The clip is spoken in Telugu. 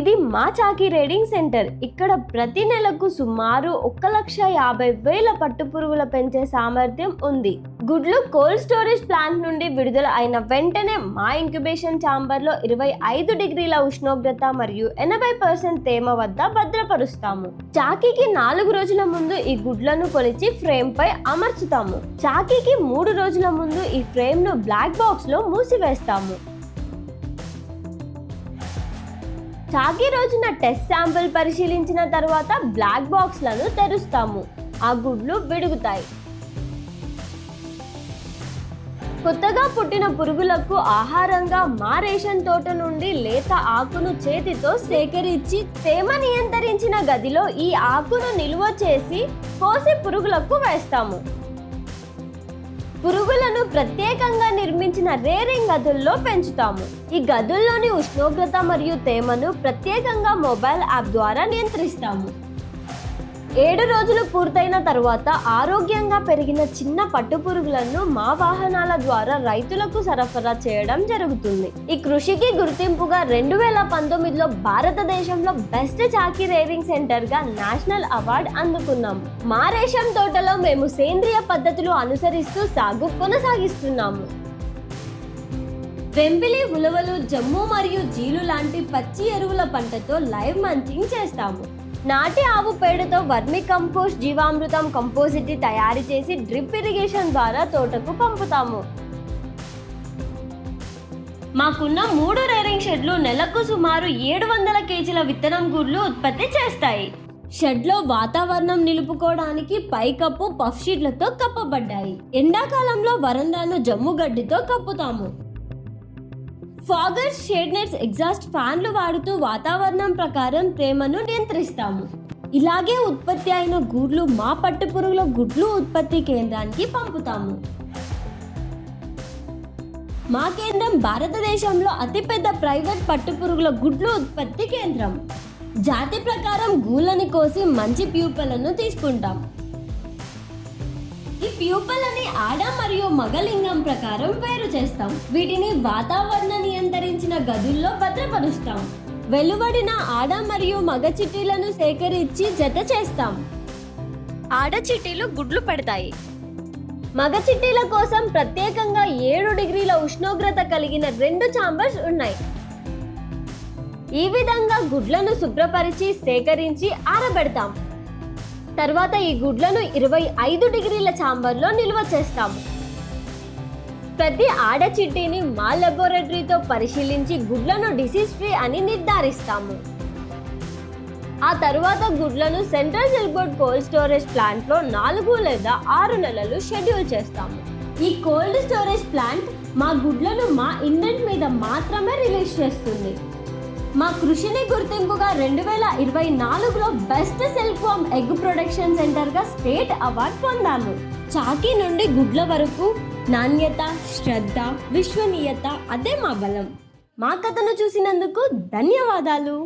ఇది మా చాకీ రేడింగ్ సెంటర్. ఇక్కడ ప్రతి నెలకు సుమారు ఒక్క లక్ష యాభై వేల పట్టు పురుగుల పెంచే సామర్థ్యం ఉంది. గుడ్లు కోల్డ్ స్టోరేజ్ ప్లాంట్ నుండి విడుదల అయిన వెంటనే మా ఇంక్యుబేషన్ ఛాంబర్లో ఇరవై ఐదు డిగ్రీల ఉష్ణోగ్రత మరియు ఎనభై పర్సెంట్ తేమ వద్ద భద్రపరుస్తాము. చాకీకి నాలుగు రోజుల ముందు ఈ గుడ్లను కొలిచి ఫ్రేమ్ పై అమర్చుతాము. చాకీకి మూడు రోజుల ముందు ఈ ఫ్రేమ్ను బ్లాక్ బాక్స్లో మూసివేస్తాము. చాకీ రోజున టెస్ట్ శాంపిల్ పరిశీలించిన తర్వాత బ్లాక్ బాక్స్లను తెరుస్తాము. ఆ గుడ్లు విడుగుతాయి. కొత్తగా పుట్టిన పురుగులకు ఆహారంగా మా రేషన్ తోట నుండి లేత ఆకును చేతితో సేకరించి తేమ నియంత్రించిన గదిలో ఈ ఆకును నిల్వ చేసి కోసి పురుగులకు వేస్తాము. పురుగులను ప్రత్యేకంగా నిర్మించిన రేరింగ్ గదుల్లో పెంచుతాము. ఈ గదుల్లోని ఉష్ణోగ్రత మరియు తేమను ప్రత్యేకంగా మొబైల్ యాప్ ద్వారా నియంత్రిస్తాము. ఏడు రోజులు పూర్తయిన తర్వాత ఆరోగ్యంగా పెరిగిన చిన్న పట్టు పురుగులను మా వాహనాల ద్వారా రైతులకు సరఫరా చేయడం జరుగుతుంది. ఈ కృషికి గుర్తింపుగా రెండు వేల పంతొమ్మిదిలో భారతదేశంలో బెస్ట్ చాకీ రేవింగ్ సెంటర్గా నేషనల్ అవార్డ్ అందుకున్నాం. మా రేషం తోటలో మేము సేంద్రియ పద్ధతులు అనుసరిస్తూ సాగు కొనసాగిస్తున్నాము. వెంపిలి ఉలవలు జమ్ము మరియు జీలు లాంటి పచ్చి ఎరువుల పంటతో లైవ్ మంచింగ్ చేస్తాము. నాటి ఆవు పేడతో వర్మి కంపోస్ట్ జీవామృతం కంపోజిట్ తయారు చేసి డ్రిప్ ఇరిగేషన్ ద్వారా తోటకు పంపుతాము. మాకున్న మూడు రేరింగ్ షెడ్లు నెలకు సుమారు ఏడు వందల కేజీల విత్తనం గుడ్లు ఉత్పత్తి చేస్తాయి. షెడ్లో వాతావరణం నిలుపుకోవడానికి పైకప్పు పఫ్ షీట్లతో కప్పబడ్డాయి. ఎండాకాలంలో వరండాను జమ్ము గడ్డితో కప్పుతాము. ఫాగర్ షేడ్ నెట్స్ ఎగ్జాస్ట్ ఫ్యాన్లు వాడుతూ వాతావరణం ప్రకారం తేమను నియంత్రిస్తాము. ఇలాగే ఉత్పత్తి అయిన గూడ్లు మా పట్టు పురుగుల గుడ్లు ఉత్పత్తి కేంద్రానికి పంపుతాము. మా కేంద్రం భారతదేశంలో అతిపెద్ద ప్రైవేట్ పట్టు పురుగుల గుడ్లు ఉత్పత్తి కేంద్రం. జాతి ప్రకారం గూళ్ళని కోసి మంచి ప్యూపలను తీసుకుంటాం. ప్యూపలని ఆడ మరియు మగ లింగం ప్రకారం వేరు చేస్తాం. వీటిని వాతావరణ నియంత్రించిన గదుల్లో భద్రపరుస్తాం. వెలువడిన ఆడ మరియు మగ చిట్టీలను సేకరించి జత చేస్తాం. ఆడ చిట్టీలు గుడ్లు పెడతాయి. మగ చిట్టీల కోసం ప్రత్యేకంగా ఏడు డిగ్రీల ఉష్ణోగ్రత కలిగిన రెండు చాంబర్స్ ఉన్నాయి. ఈ విధంగా గుడ్లను శుభ్రపరిచి సేకరించి ఆరబెడతాం. తర్వాత ఈ గుడ్లను ఇరవై ఐదు డిగ్రీల ఛాంబర్లో నిల్వ చేస్తాము. ప్రతి ఆడ చిట్టిని మా లెబొరేటరీతో పరిశీలించి గుడ్లను డిసీజ్ ఫ్రీ అని నిర్ధారిస్తాము. ఆ తర్వాత గుడ్లను సెంట్రల్ సిల్బోర్డ్ కోల్డ్ స్టోరేజ్ ప్లాంట్లో నాలుగు లేదా ఆరు నెలలు షెడ్యూల్ చేస్తాము. ఈ కోల్డ్ స్టోరేజ్ ప్లాంట్ మా గుడ్లను మా ఇండెంట్ మీద మాత్రమే రిలీజ్ చేస్తుంది. మా కృషిని గుర్తింపుగా రెండు వేల ఇరవై నాలుగులో best self farm egg production సెంటర్గా state award పొందాము చాకీ నుండి గుడ్ల వరకు నాణ్యత శ్రద్ధ విశ్వనీయత అదే మా బలం. మా కథను చూసినందుకు ధన్యవాదాలు.